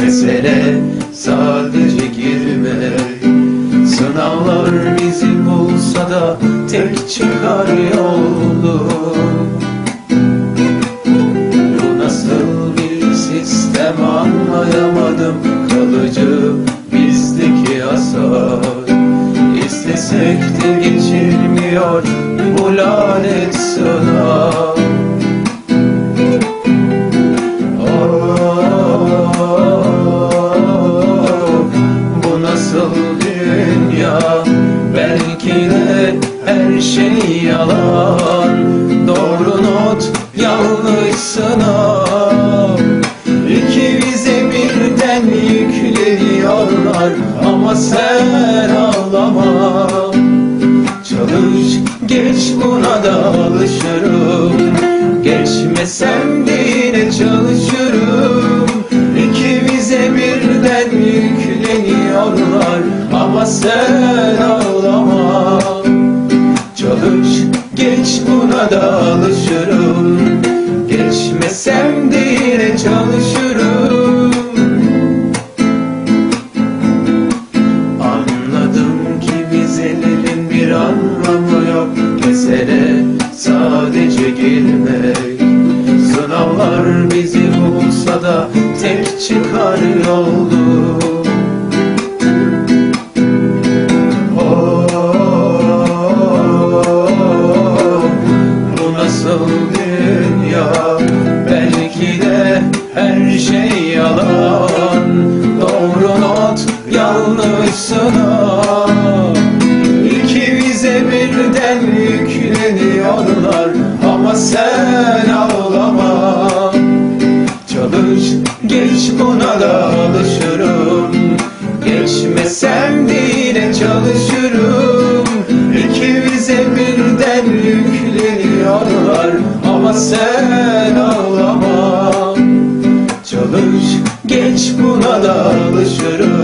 Mesele sadece girmek Sınavlar bizi bulsa da tek çıkar yolu. Bu nasıl bir sistem anlayamadım. Kalıcı bizdeki hasar İstesek de geçilmiyor bu lanet sınav şey yalan. Doğru not yanlış sınav İki vize birden yükleniyorlar. Ama sen ağlama. Çalış geç buna da alışırım. Geçmesem de yine çalışırım. İki vize birden yükleniyorlar. Ama sen ağlama da alışırım. Geçmesem de yine çalışırım. Anladım ki vizelerin bir anlamı yok. Mesele sadece girmek. Sınavlar bizi bulsa da tek çıkar yolu yanlış sınav İki vize birden yükleniyorlar. Ama sen ağlama. Çalış geç buna da alışırım. Geçmesem de yine çalışırım. İki vize birden yükleniyorlar. Ama sen ağlama. Çalış geç buna da alışırım